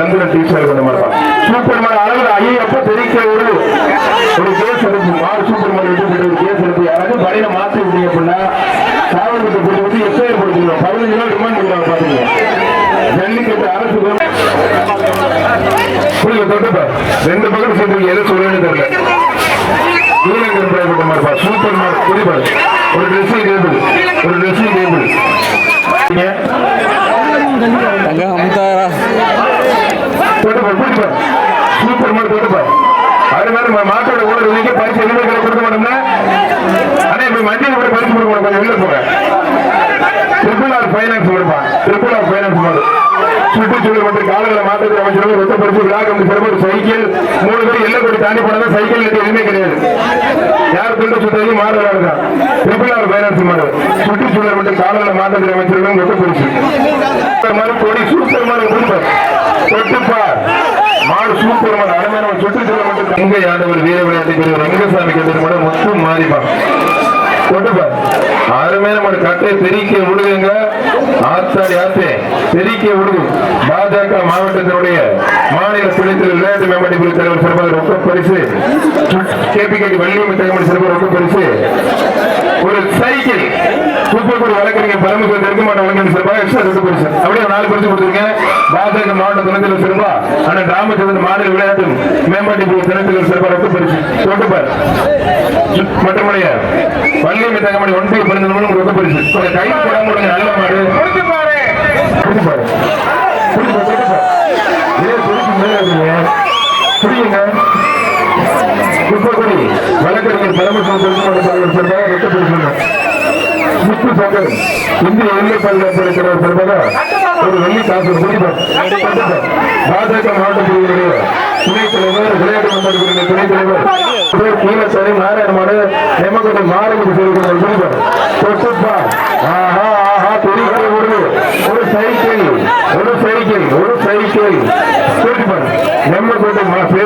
சந்திரன் teacher கொண்ட மாட்டான் super மாடு அளவில் ஐயப்ப தெரிக்க ஒரு ஒரு கேஸ் எடுத்து மாறு சூப்பர் மாடு எடுத்து ஒரு கேஸ் எடுத்து யாராவது படையில மாற்றி விட்டீங்க அப்படின்னா காவல்கிட்ட கொண்டு வந்து எஸ்ஐஆர் கொடுத்துருவோம் பதினஞ்சு நாள் ரிமாண்ட் பண்ணுவாங்க பாத்துங்க ஜல்லிக்கட்டு அரசு புரியல தொட்டப்பா. ரெண்டு பக்கம் சேர்ந்து எதை சொல்லணும்னு தெரியல. இவங்க பிரைவேட் சூப்பர் மார்க் புரியுது ஒரு ட்ரெஸ்ஸிங் டேபிள் ஒரு ட்ரெஸ்ஸிங் டேபிள் அங்கே அமுத்தாரா தொட்டுப்பா புரியுது சூப்பர் மட்டும் தொட்டுப்பா அது மாதிரி மாட்டோட கூட இன்னைக்கு பரிசு எதுவுமே கொடுக்க மாட்டோம்னா ஆனா இப்ப மண்டியில் கூட பரிசு கொடுக்க மாட்டோம் கொஞ்சம் வெளில போங்க. ட்ரிபிள் ஆர் ஃபைனான்ஸ் கொடுப்பான் ட்ரிபிள் ஆர் ஃபைனான்ஸ் மாடு சுற்றுச்சூழல் மற்றும் காலங்களை மாற்றத்தில் அமைச்சர்கள் ரொட்ட பரிசு விழா கம்பி சிறப்பு சைக்கிள் மூணு பேர் எல்லாம் கொடி தாண்டி போனதா சைக்கிள் எதுவுமே கிடையாது. யார் துண்டு சுத்ததி மாடு விளையாடுதான் ட்ரிபிள் ஆர் ஃபைனான்ஸ் மாடு சுற்றுச்சூழல் மற்றும் காலங்களை மாற்றத்தில் அமைச்சர்கள் ரொட்ட பரிசு சூப்பர் மாடு கொடுப்பார் தொட்டுப்பார் மாடு சூப்பர் மாடு அருமையான ஒரு சுற்றுச்சூழல் மற்றும் கங்கை ஆண்டவர் வீர விளையாட்டு பிரிவு ரங்கசாமி கதிர் மாடு மொத்தம் மாறிப்பான் கொட்டுப்பார் அருமையான ஒரு கட்டை தெரிக்க விடுங்க ஆத்தாடி ஆத்தே தெரிக்க விடுது பாஜக மாவட்டத்தினுடைய மாநில துணைத்தலைவர் விளையாட்டு மேம்பாட்டு குழு தலைவர் சிறப்பாக ரொக்க பரிசு. கேபிகே வள்ளியம்மன் தகவல் சிறப்பாக ரொக்க பரிசு. ஒரு சைக்கிள். தூத்துக்குடி வழக்கறிஞர் பரமக்குடி தெற்கு மாவட்ட வழக்கறிஞர் சிறப்பாக எக்ஸ்ட்ரா ரொக்க பரிசு அப்படியே நாலு பரிசு கொடுத்துருக்கேன் பாஜக மாவட்ட துணைத்தலைவர் சிறப்பா. ஆனா ராமச்சந்திரன் மாநில விளையாட்டு மேம்பாட்டு பிரிவு துணைத்தலைவர் சிறப்பாக ரொக்க பரிசு தொட்டுப்பார். மட்டுமடைய வள்ளியம்மன் தங்கமணி ஒன்றிய பிறந்த மூலம் ரொக்க பரிசு. கை போடாம நல்ல மாடு. புடிச்சு பாரு புடிச்சு பாரு புடிச்சு பாரு, புடிச்சு பாரு. ஏன் புடிச்சு மேல இருக்கீங்க? புடியுங்க. குப்பக்குடி வழக்கறிஞர் பரமசிவம் பெருமாள் முத்து சங்கர் இந்திய எல்லை பாதுகாப்பு இருக்கிறவர் சார்பாக ஒரு வெள்ளி காசு பாஜக மாவட்ட துணைத் தலைவர் விளையாட்டு மேம்பாட்டு துணைத் தலைவர் கீழச்சாரி நாராயணமாடு ஹேமகோட்டை மாரமுடி சொல்லிக்கிறார் குடிப்பார் தொட்டுப்பா. ஆஹா ஆஹா துணிக்கை ஒரு ஒரு சைக்கிள் ஒரு சைக்கிள் ஒரு சைக்கிள்.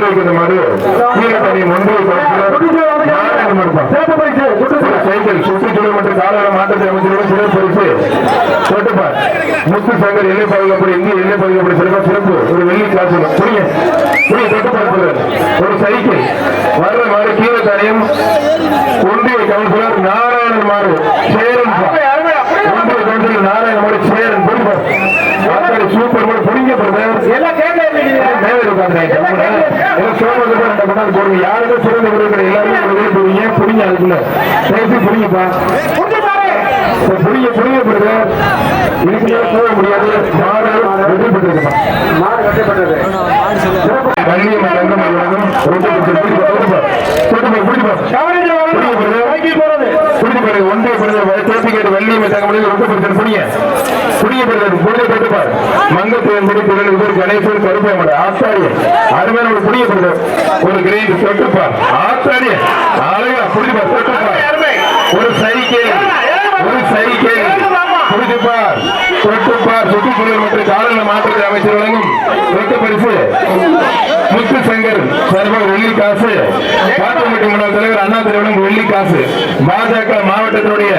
வைக்கிற மாதிரி நாராயணமாடு ஒரு சைக்கிள் சுற்றுச்சூழல் மற்றும் காலவர மாற்றத்தை அமைச்சரோட சிறப்பு பரிசு தொட்டுப்பார் முத்து சங்கர் எல்லை பாதுகாப்பு இந்திய எல்லை பாதுகாப்பு சிறப்பா சிறப்பு. ஒரு வெள்ளி காசு புரிய. புரிய தொட்டுப்பார் ஒரு சைக்கிள். வர்ற மாறு கீழே தரையும் ஒன்றிய கவுன்சிலர் நாராயணன் மாறு சேரன் ஒன்றிய கவுன்சிலர் நாராயணன் மாறு சேரன் புரிப்பார் ஆத்தாடி சூப்பர் மாடு புரிஞ்சப்படுது எல்லாம் மேல உட்காந்துறாங்க எல்லாம் சோழர்கள் ரெண்டு கொண்டாந்து போடுங்க யாருமே சிறந்த எல்லாருமே வெளியே புரிஞ்ச அதுக்குள்ள பேசி புரியுப்பா புரிய புரிய பிரதர் இதுக்கு போக முடியாது மாடு வெற்றி பெற்றிருக்கா மாடு வெற்றி பெற்றது கண்ணியம் ரங்கம் உலகம் ரொம்ப ஒன்றிய பிரதமர் தோப்பிக்கேட்டு வள்ளியம்மை தகவலில் ரொம்ப பிரச்சனை புரிய புரிய பிரதமர் புரிய தொட்டுப்பார் மங்கத்தேன் முடி கணேசன் கருப்பேமட ஆச்சாரிய. அருமையான ஒரு புரிய பிரதமர் ஒரு கிரேட் சொட்டுப்பார். ஆச்சாரிய அழகா புரியுமா சொட்டுப்பார். ஒரு சைக்கிள் ஒரு சைக்கிள். புரிஞ்சுப்பார் சொட்டுப்பார் சுற்றுச்சூழல் மற்றும் மாற்றத்தை அமைச்சர் வழங்கும் ரொக்க பரிசு முத்து சங்கர் சர்வர் வெள்ளி காசு பாட்டுமட்டி முன்னாள் தலைவர் அண்ணா தலைவரும் வெள்ளி காசு பாஜக மாவட்டத்தினுடைய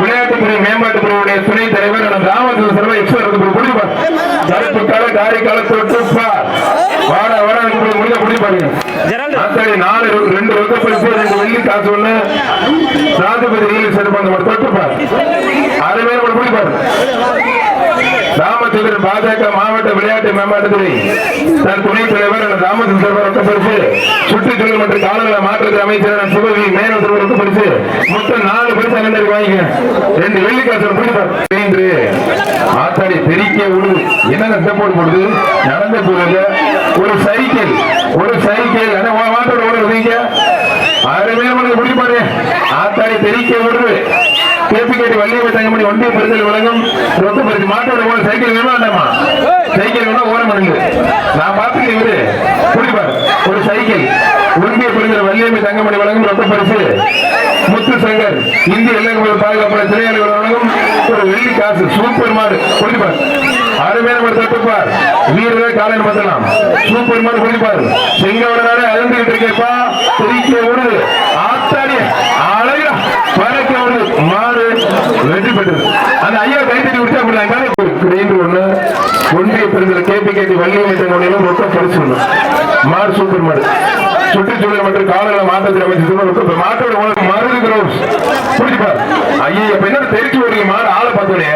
விளையாட்டுத்துறை மேம்பாட்டு பிரிவுடைய துணைத் தலைவர் நம்ம ராமச்சந்திர சர்வ இருக்கு புரிஞ்சுப்பார் கருப்பு கால காரிக்கால தொட்டுப்பார் வாட வாட முடிஞ்ச புரிஞ்சுப்பாருங்க அத்தனை நாலு ரெண்டு ரொக்க பரிசு ரெண்டு வெள்ளி காசு ஒண்ணு ராஜபதி நீலி சிறப்பு அந்த மாதிரி தொட்டுப்பார் அருமையான ஒரு புரிப்பார் ராமச்சந்திரன் பாஜக மாவட்ட விளையாட்டு மேம்பாட்டுத்துறை தன் துணைத் தலைவர் எனது சர்வர் ரொக்க பரிசு. சுற்றுச்சூழல் மற்றும் காலநிலை மாற்றத்தை அமைச்சர் சிவகி மேலும் சர்வர் பரிசு. மொத்தம் நாலு பரிசு அண்ணன் வாங்கிக்க ரெண்டு வெள்ளிக்காசு பிடிப்பார் ஆத்தாடி பெருக்கிய உழுது என்ன சப்போர்ட் போடுது? நடந்த போறது ஒரு சைக்கிள். ஒரு சைக்கிள். என்ன மாட்டோட ஓடுறீங்க அருமையான முடிப்பாரு. ஆத்தாடி பெருக்கிய உழுது கேபிகேடி வள்ளியம்மை தங்கமணி ஒன்றிய பரிசல் வழங்கும் ரொத்து பரிசு மாட்டோட போல சைக்கிள் வேணும் வேண்டாமா? சைக்கிள் வேணும் ஓரம் பண்ணுங்க நான் பார்த்துக்க இவரு. புரிப்பார் ஒரு சைக்கிள். ஒன்றிய பரிசல் வள்ளியம்மை தங்கமணி வழங்கும் ரொத்த பரிசு முத்து சங்கர் இந்திய இளைஞர்கள் பாதுகாப்பு திரையாளர்கள் வழங்கும் ஒரு வெள்ளி காசு சூப்பர் மாடு. புரிப்பார் அருமையான ஒரு தட்டுப்பார் வீரரை காலையில் பார்த்தலாம் சூப்பர் மாடு புரிப்பார் செங்கவடனாலே அழுந்துகிட்டு இருக்கேப்பா. தெரிக்க ஓடுது. ஆத்தாடிய. அழகா பறக்க ஓடுது மாடு வெற்றி பெற்றது அந்த ஐயா கைத்தறி விட்டு அப்படி கிரைண்டர் ஒண்ணு ஒன்றிய பெருந்தல் கேபி கேட்டி வள்ளியமைத்தவங்களும் ரொக்க பரிசு சூப்பர் மாடு. சுற்றுச்சூழல் மற்றும் காலநிலை மாற்றத்தில் அமைச்சர் ரொக்க மாட்டோட மருது கிரௌஸ் புரிஞ்சுப்பா ஐயா இப்ப என்ன தெரிச்சு விடுறீங்க மாடு ஆளை பார்த்தோடைய